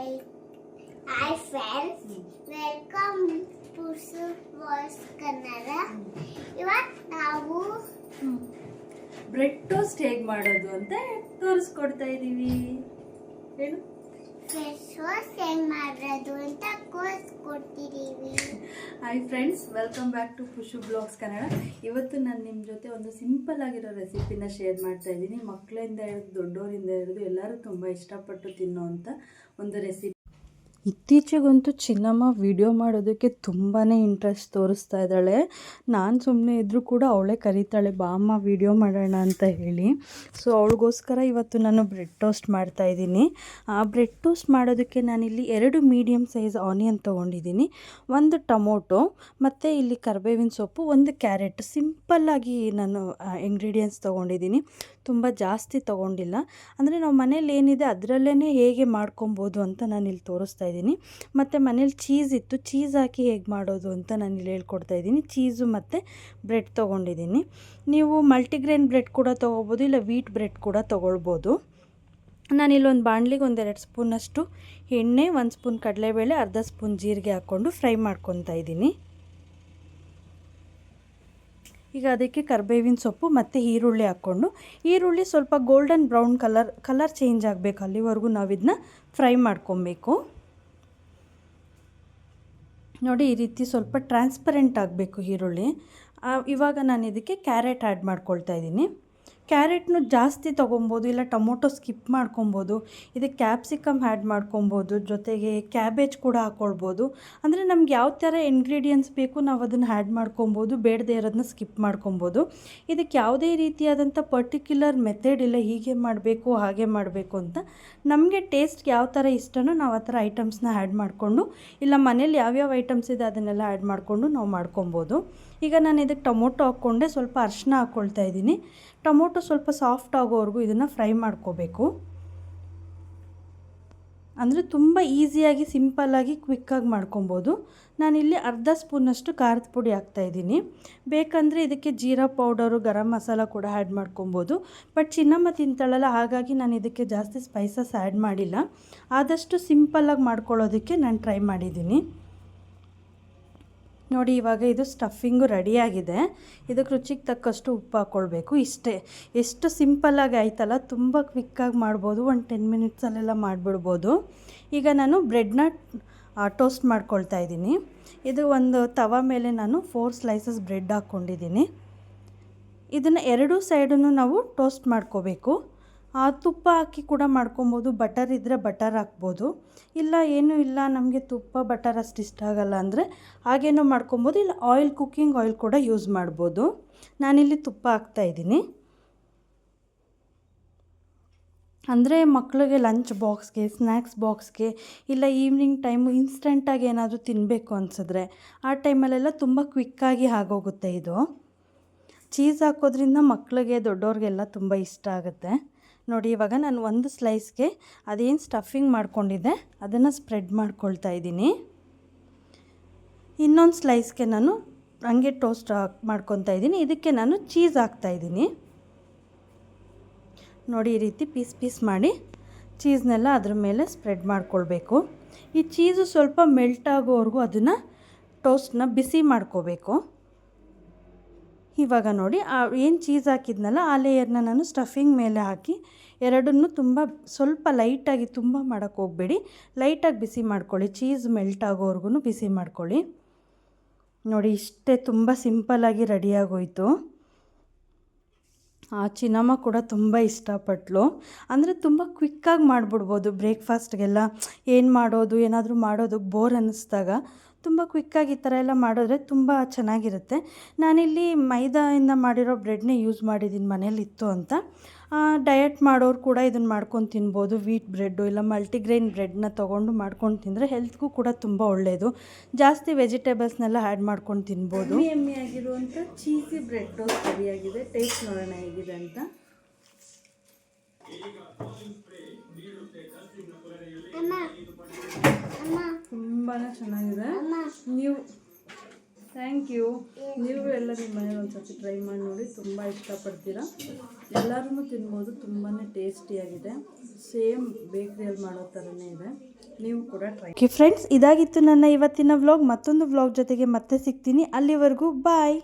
Hi friends welcome ಪುಸು voice Kannada ಇವತ್ತು ನಾವು ಬ್ರೆಡ್ ಟೋಸ್ಟ್ ಹೇಗೆ ಮಾಡೋದು ಅಂತ ತೋರಿಸ್ಕೊಡ್ತಾ ಇದ್ದೀವಿ ಹೇಳು ಫ್ರೆಶ್ ವಾಶ್ ಹೆಂಗ್ ಮಾಡೋದು ಅಂತ course ಕೊಡ್ತಿದ್ದೀವಿ hi friends welcome back to Khushu blogs Kannada ಇವತ್ತು ನಾನು ನಿಮ್ಮ ಜೊತೆ ಒಂದು ಸಿಂಪಲ್ ಆಗಿರೋ ರೆಸಿಪಿನ ಶೇರ್ ಮಾಡ್ತಾ ಇದ್ದೀನಿ ಮಕ್ಕಳಿಂದ ಹಿಡಿದು ದೊಡ್ಡವರಿಂದ ಹಿಡಿದು ಎಲ್ಲರೂ ತುಂಬ ಇಷ್ಟಪಟ್ಟು ತಿನ್ನುವಂತ ಒಂದು ರೆಸಿಪಿ ಇತ್ತೀಚೆಗಂತೂ ಚಿನ್ನಮ್ಮ ವಿಡಿಯೋ ಮಾಡೋದಕ್ಕೆ ತುಂಬಾ ಇಂಟ್ರೆಸ್ಟ್ ತೋರಿಸ್ತಾ ಇದ್ದಾಳೆ. ನಾನು ಸುಮ್ಮನೆ ಇದ್ದರೂ ಕೂಡ ಅವಳೇ ಕರೀತಾಳೆ, ಬಾ ಅಮ್ಮ ವಿಡಿಯೋ ಮಾಡೋಣ ಅಂತ ಹೇಳಿ. ಸೊ ಅವಳಿಗೋಸ್ಕರ ಇವತ್ತು ನಾನು ಬ್ರೆಡ್ ಟೋಸ್ಟ್ ಮಾಡ್ತಾ ಇದ್ದೀನಿ. ಆ ಬ್ರೆಡ್ ಟೋಸ್ಟ್ ಮಾಡೋದಕ್ಕೆ ನಾನಿಲ್ಲಿ ಎರಡು ಮೀಡಿಯಮ್ ಸೈಜ್ ಆನಿಯನ್ ತೊಗೊಂಡಿದ್ದೀನಿ. ಒಂದು ಟೊಮೊಟೊ, ಮತ್ತು ಇಲ್ಲಿ ಕರ್ಬೇವಿನ ಸೊಪ್ಪು, ಒಂದು ಕ್ಯಾರೆಟ್ ಸಿಂಪಲ್ಲಾಗಿ ನಾನು ಇಂಗ್ರೀಡಿಯೆಂಟ್ಸ್ ತೊಗೊಂಡಿದ್ದೀನಿ. ತುಂಬ ಜಾಸ್ತಿ ತೊಗೊಂಡಿಲ್ಲ. ಅಂದರೆ ನಾವು ಮನೇಲಿ ಏನಿದೆ ಅದರಲ್ಲೇ ಹೇಗೆ ಮಾಡ್ಕೊಬೋದು ಅಂತ ನಾನು ಇಲ್ಲಿ ತೋರಿಸ್ತಾ ಇದ್ದೀನಿ. ಮತ್ತು ಮನೇಲಿ ಚೀಸ್ ಇತ್ತು, ಚೀಸ್ ಹಾಕಿ ಹೇಗೆ ಮಾಡೋದು ಅಂತ ನಾನು ಇಲ್ಲಿ ಹೇಳ್ಕೊಡ್ತಾ ಇದ್ದೀನಿ. ಚೀಸು ಮತ್ತು ಬ್ರೆಡ್ ತೊಗೊಂಡಿದ್ದೀನಿ. ನೀವು ಮಲ್ಟಿಗ್ರೇನ್ ಬ್ರೆಡ್ ಕೂಡ ತೊಗೋಬೋದು, ಇಲ್ಲ ವೀಟ್ ಬ್ರೆಡ್ ಕೂಡ ತೊಗೊಳ್ಬೋದು. ನಾನು ಇಲ್ಲೊಂದು ಬಾಣಲಿಗೆ ಒಂದೆರಡು ಸ್ಪೂನಷ್ಟು ಎಣ್ಣೆ, ಒಂದು ಸ್ಪೂನ್ ಕಡಲೆಬೇಳೆ, ಅರ್ಧ ಸ್ಪೂನ್ ಜೀರಿಗೆ ಹಾಕ್ಕೊಂಡು ಫ್ರೈ ಮಾಡ್ಕೊತಾ ಇದ್ದೀನಿ. ಈಗ ಅದಕ್ಕೆ ಕರ್ಬೇವಿನ ಸೊಪ್ಪು ಮತ್ತು ಈರುಳ್ಳಿ ಹಾಕ್ಕೊಂಡು, ಈರುಳ್ಳಿ ಸ್ವಲ್ಪ golden brown colour colour change ಆಗಬೇಕು ಅಲ್ಲಿವರೆಗೂ ನಾವು ಇದನ್ನ ಫ್ರೈ ಮಾಡ್ಕೊಬೇಕು. ನೋಡಿ, ಈ ರೀತಿ ಸ್ವಲ್ಪ ಟ್ರಾನ್ಸ್ಪರೆಂಟ್ ಆಗಬೇಕು ಈರುಳ್ಳಿ. ಇವಾಗ ನಾನು ಇದಕ್ಕೆ ಕ್ಯಾರೆಟ್ ಆ್ಯಡ್ ಮಾಡ್ಕೊಳ್ತಾ ಇದ್ದೀನಿ. ಕ್ಯಾರೆಟ್ನು ಜಾಸ್ತಿ ತೊಗೊಬೋದು, ಇಲ್ಲ ಟೊಮೊಟೊ ಸ್ಕಿಪ್ ಮಾಡ್ಕೊಬೋದು ಇದಕ್ಕೆ ಕ್ಯಾಪ್ಸಿಕಮ್ ಆ್ಯಡ್ ಮಾಡ್ಕೊಬೋದು, ಜೊತೆಗೆ ಕ್ಯಾಬೇಜ್ ಕೂಡ ಹಾಕ್ಕೊಳ್ಬೋದು ಅಂದರೆ ನಮ್ಗೆ ಯಾವ ಥರ ಇಂಗ್ರೀಡಿಯೆಂಟ್ಸ್ ಬೇಕು ನಾವು ಅದನ್ನು ಆ್ಯಡ್ ಮಾಡ್ಕೊಬೋದು, ಬೇಡದೇ ಇರೋದನ್ನ ಸ್ಕಿಪ್ ಮಾಡ್ಕೊಬೋದು. ಇದಕ್ಕೆ ಯಾವುದೇ ರೀತಿಯಾದಂಥ ಪರ್ಟಿಕ್ಯುಲರ್ ಮೆಥಡ್ ಇಲ್ಲ, ಹೀಗೆ ಮಾಡಬೇಕು, ಹಾಗೆ ಮಾಡಬೇಕು ಅಂತ ನಮಗೆ ಟೇಸ್ಟ್ ಯಾವ ಥರ ಇಷ್ಟನೋ ನಾವು ಆ ಥರ ಐಟಮ್ಸ್ನ ಆ್ಯಡ್ ಮಾಡಿಕೊಂಡು, ಇಲ್ಲ ಮನೇಲಿ ಯಾವ್ಯಾವ ಐಟಮ್ಸ್ ಇದೆ ಅದನ್ನೆಲ್ಲ ಆ್ಯಡ್ ಮಾಡಿಕೊಂಡು ನಾವು ಮಾಡ್ಕೊಬೋದು. ಈಗ ನಾನು ಇದಕ್ಕೆ ಟೊಮೊಟೊ ಹಾಕ್ಕೊಂಡೆ, ಸ್ವಲ್ಪ ಅರ್ಶಿನ ಹಾಕ್ಕೊಳ್ತಾ ಇದ್ದೀನಿ. ಟೊಮೊಟೊ ಸ್ವಲ್ಪ ಸಾಫ್ಟ್ ಆಗೋವರೆಗೂ ಇದನ್ನು ಫ್ರೈ ಮಾಡ್ಕೋಬೇಕು. ಅಂದರೆ ತುಂಬ ಈಸಿಯಾಗಿ ಸಿಂಪಲ್ಲಾಗಿ ಕ್ವಿಕ್ಕಾಗಿ ಮಾಡ್ಕೊಬೋದು. ನಾನಿಲ್ಲಿ ಅರ್ಧ ಸ್ಪೂನಷ್ಟು ಖಾರದ ಪುಡಿ ಹಾಕ್ತಾಯಿದ್ದೀನಿ ಬೇಕಂದರೆ ಇದಕ್ಕೆ ಜೀರಾ ಪೌಡರು ಗರಂ ಮಸಾಲ ಕೂಡ ಆ್ಯಡ್ ಮಾಡ್ಕೊಬೋದು. ಬಟ್ ಚಿನ್ನಮ್ಮ ತಿಂತಾಳಲ್ಲ, ಹಾಗಾಗಿ ನಾನು ಇದಕ್ಕೆ ಜಾಸ್ತಿ ಸ್ಪೈಸಸ್ ಆ್ಯಡ್ ಮಾಡಿಲ್ಲ. ಆದಷ್ಟು ಸಿಂಪಲ್ಲಾಗಿ ಮಾಡ್ಕೊಳ್ಳೋದಕ್ಕೆ ನಾನು ಟ್ರೈ ಮಾಡಿದ್ದೀನಿ. ನೋಡಿ, ಇವಾಗ ಇದು ಸ್ಟಫಿಂಗು ರೆಡಿಯಾಗಿದೆ ಇದಕ್ಕೆ ರುಚಿಗೆ ತಕ್ಕಷ್ಟು ಉಪ್ಪು ಹಾಕ್ಕೊಳ್ಬೇಕು ಇಷ್ಟೇ. ಎಷ್ಟು ಸಿಂಪಲ್ಲಾಗಿ ಆಯ್ತಲ್ಲ, ತುಂಬ ಕ್ವಿಕ್ಕಾಗಿ ಮಾಡ್ಬೋದು. ಒಂದು ಟೆನ್ ಮಿನಿಟ್ಸಲ್ಲೆಲ್ಲ ಮಾಡಿಬಿಡ್ಬೋದು. ಈಗ ನಾನು ಬ್ರೆಡ್ನ ಟೋಸ್ಟ್ ಮಾಡ್ಕೊಳ್ತಾ ಇದ್ದೀನಿ. ಇದು ಒಂದು ತವ ಮೇಲೆ ನಾನು ಫೋರ್ ಸ್ಲೈಸಸ್ ಬ್ರೆಡ್ ಹಾಕ್ಕೊಂಡಿದ್ದೀನಿ. ಇದನ್ನು ಎರಡೂ ಸೈಡನ್ನು ನಾವು ಟೋಸ್ಟ್ ಮಾಡ್ಕೋಬೇಕು. ತುಪ್ಪ ಹಾಕಿ ಕೂಡ ಮಾಡ್ಕೊಬೋದು. ಬಟರ್ ಇದ್ದರೆ ಬಟರ್ ಹಾಕ್ಬೋದು. ಇಲ್ಲ, ಏನೂ ಇಲ್ಲ, ನಮಗೆ ತುಪ್ಪ, ಬಟರ್ ಅಷ್ಟು ಇಷ್ಟ ಆಗಲ್ಲ ಅಂದರೆ ಹಾಗೇನೋ ಮಾಡ್ಕೊಬೋದು. ಇಲ್ಲ ಆಯಿಲ್ ಕುಕ್ಕಿಂಗ್ ಆಯಿಲ್ ಕೂಡ ಯೂಸ್ ಮಾಡ್ಬೋದು. ನಾನಿಲ್ಲಿ ತುಪ್ಪ ಹಾಕ್ತಾಯಿದ್ದೀನಿ ಅಂದರೆ ಮಕ್ಕಳಿಗೆ ಲಂಚ್ ಬಾಕ್ಸ್ಗೆ ಸ್ನ್ಯಾಕ್ಸ್ ಬಾಕ್ಸ್ಗೆ ಇಲ್ಲ ಈವ್ನಿಂಗ್ ಟೈಮು ಇನ್ಸ್ಟೆಂಟಾಗಿ ಏನಾದರೂ ತಿನ್ನಬೇಕು ಅನಿಸಿದ್ರೆ ಆ ಟೈಮಲ್ಲೆಲ್ಲ ತುಂಬ ಕ್ವಿಕ್ಕಾಗಿ ಆಗೋಗುತ್ತೆ ಇದು. ಚೀಸ್ ಹಾಕೋದ್ರಿಂದ ಮಕ್ಕಳಿಗೆ ದೊಡ್ಡವ್ರಿಗೆಲ್ಲ ತುಂಬ ಇಷ್ಟ ಆಗುತ್ತೆ. ನೋಡಿ, ಇವಾಗ ನಾನು ಒಂದು ಸ್ಲೈಸ್ಗೆ ಅದೇನು ಸ್ಟಫಿಂಗ್ ಮಾಡ್ಕೊಂಡಿದ್ದೆ, ಅದನ್ನು ಸ್ಪ್ರೆಡ್ ಮಾಡ್ಕೊಳ್ತಾ ಇದ್ದೀನಿ. ಇನ್ನೊಂದು ಸ್ಲೈಸ್ಗೆ ನಾನು ಹಂಗೆ ಟೋಸ್ಟ್ ಮಾಡ್ಕೊತಾ ಇದ್ದೀನಿ. ಇದಕ್ಕೆ ನಾನು ಚೀಸ್ ಹಾಕ್ತಾಯಿದ್ದೀನಿ ನೋಡಿ, ಈ ರೀತಿ ಪೀಸ್ ಪೀಸ್ ಮಾಡಿ ಚೀಸ್ನೆಲ್ಲ ಅದ್ರ ಮೇಲೆ ಸ್ಪ್ರೆಡ್ ಮಾಡ್ಕೊಳ್ಬೇಕು. ಈ ಚೀಸು ಸ್ವಲ್ಪ ಮೆಲ್ಟ್ ಆಗೋವರೆಗೂ ಅದನ್ನು ಟೋಸ್ಟ್ನ ಬಿಸಿ ಮಾಡ್ಕೋಬೇಕು. ಇವಾಗ ನೋಡಿ ಏನು ಚೀಸ್ ಹಾಕಿದ್ನಲ್ಲ, ಆ ಲೇಯರ್ನ ನಾನು ಸ್ಟಫಿಂಗ್ ಮೇಲೆ ಹಾಕಿ, ಎರಡನ್ನೂ ತುಂಬ ಸ್ವಲ್ಪ ಲೈಟಾಗಿ ತುಂಬ ಮಾಡೋಕ್ಕೆ ಹೋಗಬೇಡಿ. ಲೈಟಾಗಿ ಬಿಸಿ ಮಾಡ್ಕೊಳ್ಳಿ ಚೀಸ್ ಮೆಲ್ಟ್ ಆಗೋವರೆಗೂ ಬಿಸಿ ಮಾಡ್ಕೊಳ್ಳಿ. ನೋಡಿ, ಇಷ್ಟೇ ತುಂಬ ಸಿಂಪಲ್ಲಾಗಿ ರೆಡಿಯಾಗೋಯ್ತು ಆ ಚಿನ್ನಮ್ಮ ಕೂಡ ತುಂಬ ಇಷ್ಟಪಟ್ಲು. ಅಂದರೆ ತುಂಬ ಕ್ವಿಕ್ಕಾಗಿ ಮಾಡಿಬಿಡ್ಬೋದು. ಬ್ರೇಕ್ಫಾಸ್ಟ್ಗೆಲ್ಲ ಏನು ಮಾಡೋದು, ಏನಾದರೂ ಮಾಡೋದಕ್ಕೆ ಬೋರ್ ಅನ್ನಿಸ್ದಾಗ ತುಂಬ ಕ್ವಿಕ್ಕಾಗಿ ಈ ಥರ ಎಲ್ಲ ಮಾಡಿದ್ರೆ ತುಂಬ ಚೆನ್ನಾಗಿರುತ್ತೆ. ನಾನಿಲ್ಲಿ ಮೈದಾಯಿಂದ ಮಾಡಿರೋ ಬ್ರೆಡ್ನೇ ಯೂಸ್ ಮಾಡಿದ್ದೀನಿ ಮನೇಲಿತ್ತು ಅಂತ. ಡಯಟ್ ಮಾಡೋರು ಕೂಡ ಇದನ್ನು ಮಾಡ್ಕೊಂಡು ತಿನ್ಬೋದು. ವೀಟ್ ಬ್ರೆಡ್ಡು ಇಲ್ಲ ಮಲ್ಟಿಗ್ರೇನ್ ಬ್ರೆಡ್ನ ತೊಗೊಂಡು ಮಾಡ್ಕೊಂಡು ತಿಂದರೆ ಹೆಲ್ತ್ಗೂ ಕೂಡ ತುಂಬ ಒಳ್ಳೆಯದು ಜಾಸ್ತಿ ವೆಜಿಟೇಬಲ್ಸ್ನೆಲ್ಲ ಆ್ಯಡ್ ಮಾಡ್ಕೊಂಡು ತಿನ್ಬೋದು. ಎಮ್ಮಿ ಆಗಿರುವಂಥ ಚೀಸಿ ಬ್ರೆಡ್ ಟೋಸ್ಟ್ ಸರಿಯಾಗಿದೆ. ಟೇಸ್ಟ್ ನೋಡೋಣ ಹೇಗಿದೆ ಅಂತ. ಅಮ್ಮ ಅಮ್ಮ. ತುಂಬಾ ಚೆನ್ನಾಗಿದೆ. ನೀವು ಥ್ಯಾಂಕ್ ಯು ನೀವು ಎಲ್ಲ ನಿಮ್ಮ ಮನೇಲಿ ಸರ್ತಿ ಟ್ರೈ ಮಾಡಿ ನೋಡಿ. ತುಂಬ ಇಷ್ಟಪಡ್ತೀರಾ? ಎಲ್ಲರೂ ತಿನ್ಬೋದು. ತುಂಬಾ ಟೇಸ್ಟಿಯಾಗಿದೆ. ಸೇಮ್ ಬೇಕ್ರಿಯಲ್ಲಿ ಮಾಡೋ ಥರನೇ ಇದೆ. ನೀವು ಕೂಡ ಟ್ರೈ ಓಕೆ ಫ್ರೆಂಡ್ಸ್ ಇದಾಗಿತ್ತು ನನ್ನ ಇವತ್ತಿನ ವ್ಲಾಗ್ ಮತ್ತೊಂದು ವ್ಲಾಗ್ ಜೊತೆಗೆ ಮತ್ತೆ ಸಿಗ್ತೀನಿ. ಅಲ್ಲಿವರೆಗೂ ಬಾಯ್